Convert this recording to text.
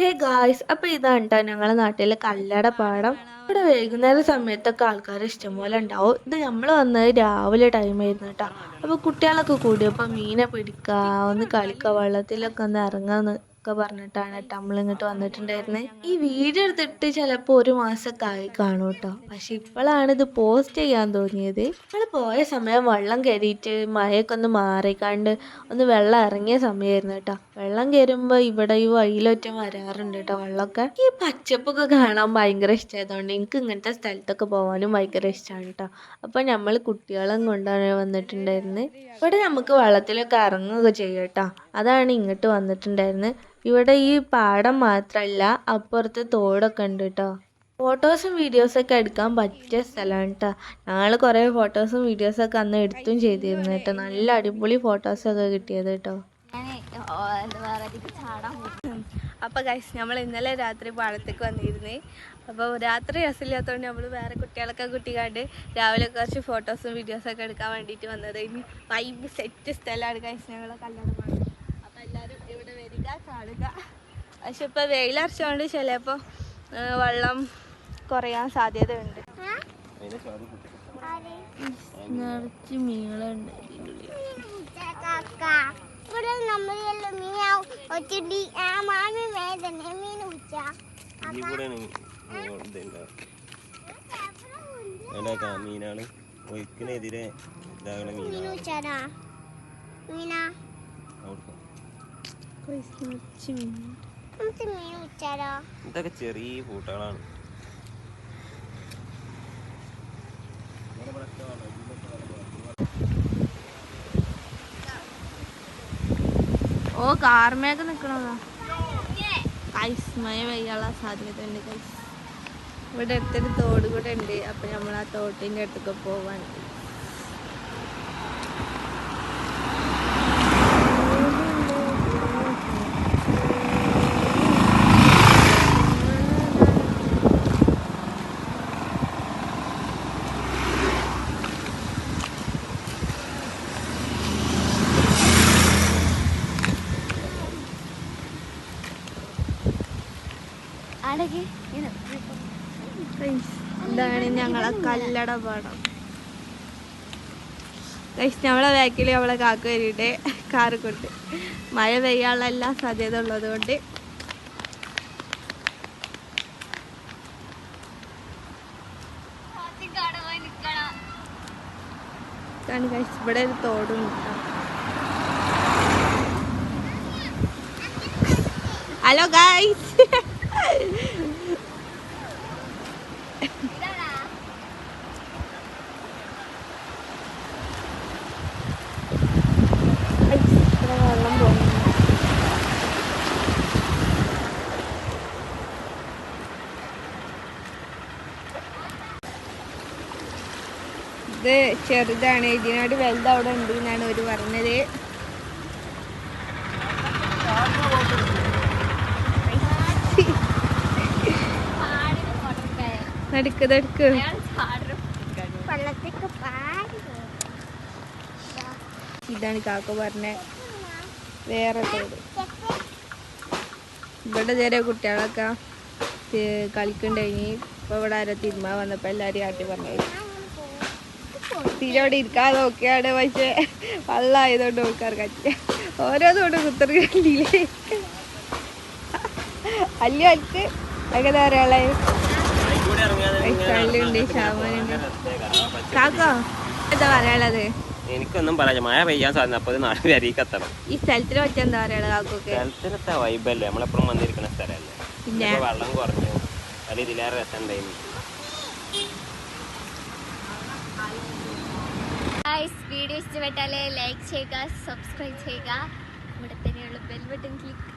Hey guys അപ്പൊ ഇതാണ് ട്ടോ ഞങ്ങളെ നാട്ടിലെ കല്ലട പാടം. ഇവിടെ വൈകുന്നേര സമയത്തൊക്കെ ആൾക്കാർ ഇഷ്ടംപോലെ ഉണ്ടാവും. ഇത് നമ്മൾ വന്നത് രാവിലെ ടൈം ആയിരുന്നു കേട്ടോ അപ്പൊ കുട്ടികളൊക്കെ കൂടി കൂടിയപ്പോൾ മീനെ പിടിക്കുക ഒന്ന് കളിക്കുക വെള്ളത്തിലൊക്കെ ഒന്ന് ഇറങ്ങാന്ന് ഒക്കെ പറഞ്ഞിട്ടാണ് കേട്ടോ നമ്മൾ ഇങ്ങോട്ട് വന്നിട്ടുണ്ടായിരുന്നത് ഈ വീഡിയോ എടുത്തിട്ട് ചിലപ്പോൾ ഒരു മാസമൊക്കെ ആയി കാണും കേട്ടോ. പക്ഷെ ഇപ്പോഴാണ് ഇത് പോസ്റ്റ് ചെയ്യാൻ തോന്നിയത് നമ്മൾ പോയ സമയം വെള്ളം കയറിയിട്ട് മഴയൊക്കെ ഒന്ന് മാറിക്കാണ്ട് ഒന്ന് വെള്ളം ഇറങ്ങിയ സമയമായിരുന്നു കേട്ടോ. വെള്ളം കയറുമ്പോൾ ഇവിടെ ഈ വഴിയിലൊറ്റം വരാറുണ്ട് കേട്ടോ വെള്ളമൊക്കെ. ഈ പച്ചപ്പൊക്കെ കാണാൻ ഭയങ്കര ഇഷ്ടമായതുകൊണ്ട് എനിക്ക് ഇങ്ങനത്തെ സ്ഥലത്തൊക്കെ പോകാനും ഭയങ്കര ഇഷ്ടമാണ് കേട്ടോ. അപ്പോൾ നമ്മൾ കുട്ടികളും കൊണ്ടാണ് വന്നിട്ടുണ്ടായിരുന്നത് ഇവിടെ നമുക്ക് വെള്ളത്തിലൊക്കെ ഇറങ്ങുകയൊക്കെ ചെയ്യും കേട്ടോ. അതാണ് ഇങ്ങോട്ട് വന്നിട്ടുണ്ടായിരുന്നത് ഇവിടെ ഈ പാടം മാത്രമല്ല അപ്പുറത്ത് തോടൊക്കെ ഉണ്ട് കേട്ടോ ഫോട്ടോസും വീഡിയോസൊക്കെ എടുക്കാൻ പറ്റിയ സ്ഥലമാണ് കേട്ടോ ഞങ്ങൾ കുറേ ഫോട്ടോസും വീഡിയോസൊക്കെ അന്ന് എടുത്തും ചെയ്തിരുന്നു കേട്ടോ നല്ല അടിപൊളി ഫോട്ടോസൊക്കെ കിട്ടിയത് കേട്ടോ അപ്പോൾ ഗൈസ് നമ്മൾ ഇന്നലെ രാത്രി പാടത്തേക്ക് വന്നിരുന്നേ. അപ്പോൾ രാത്രി രസമില്ലാത്തതുകൊണ്ട് നമ്മൾ വേറെ കുട്ടികളൊക്കെ കുട്ടിക്കാണ്ട് രാവിലെ കുറച്ച് ഫോട്ടോസും വീഡിയോസൊക്കെ എടുക്കാൻ വേണ്ടിയിട്ട് വന്നത്. ഇനി വൈബ് സെറ്റ് സ്ഥലമാണ് ഗൈസ് ഞങ്ങളെ കല്യാണം എല്ലാവരും ഇവിടെ വരിക കാണുക. പക്ഷെ ഇപ്പൊ വെയിലർച്ചോണ്ട് ചിലപ്പോൾ വെള്ളം കുറയാൻ സാധ്യതയുണ്ട്. നിറച്ച് മീനുകളുണ്ട് ഇവിടെ നമ്മളെല്ലാം മീൻ ഒത്തിരി ആ മാമി വേദന മീൻ ഉച്ച. മീനാണ്? ഒഴുക്കിനെതിരെ ഇതാകണ ഉച്ചാടാ. മീനാ. ഇതൊക്കെ ചെറിയ കൂട്ടങ്ങളാണ് ഓ കാർമേക്ക് നിക്കണതാ. കൈസ് മഴ പെയ്യാനുള്ള സാധ്യത ഉണ്ട് കൈസ് ഇവിടെ അടുത്തൊരു തോട് കൂടെ ഉണ്ട് അപ്പൊ നമ്മൾ ആ തോട്ടിന്റെ അടുത്തൊക്കെ പോവാൻ ഇതാണ് ഞങ്ങളെ കല്ലട പാടം. നമ്മളെ ബാക്കിൽ നമ്മളെ കാക്ക വരിയുടെ കാറ് കൊണ്ട്. മഴ പെയ്യാനുള്ള എല്ലാ സാധ്യത ഉള്ളത് കൊണ്ട്. ഇവിടെ ഒരു തോടും ഹലോ പോകുന്നു ഇത് ചെറുതാണ്. ഇതിനോട് വലുത് അവിടെ ഉണ്ട് എന്നാണ് ഒരു പറഞ്ഞത്. നടുക്ക് നടുക്ക്. ഇതാണ് കാക്ക പറഞ്ഞ വേറെ തോട് ഇവിടെ ചെറിയ കുട്ടികളൊക്കെ കളിക്കണ്ടായി ഇപ്പൊ ഇവിടെ ആരോ തിരുമാ വന്നപ്പോ എല്ലാരും ആട്ടി പറഞ്ഞു. തീരെ അവിടെ ഇരിക്കാതെ നോക്കിയാണ് പക്ഷെ വള്ളായതുകൊണ്ട് നോക്കാറ് കച്ച ഓരോ തോട് കുത്തറി കണ്ടില്ലേ? അല്ലി അൽക്ക് അങ്ങനെ ഒരാളെ എനിക്കൊന്നും പറയാം മഴ പെയ്യാൻ സാധനം അപ്പൊ നാളെ പേരേക്ക് എത്തണം. ഈ സ്ഥലത്തിനെ പറ്റി എന്താ പറയാനുള്ളത് കാക്കൊക്കെ? സ്ഥലത്തിനത്തെ വൈബല്ലേ നമ്മളെപ്പോഴും വന്നിരിക്കുന്ന പിന്നെ? ഇപ്പൊ വെള്ളം കുറഞ്ഞു. അത് ഇതിലേറെ രസം ഉണ്ടായിരുന്നു വീഡിയോ ഇഷ്ടപ്പെട്ടാലേ ലൈക്ക് ചെയ്യുക സബ്സ്ക്രൈബ് ചെയ്യുക. ഇവിടെ തന്നെയുള്ള ബെൽ ബട്ടൺ ക്ലിക്ക്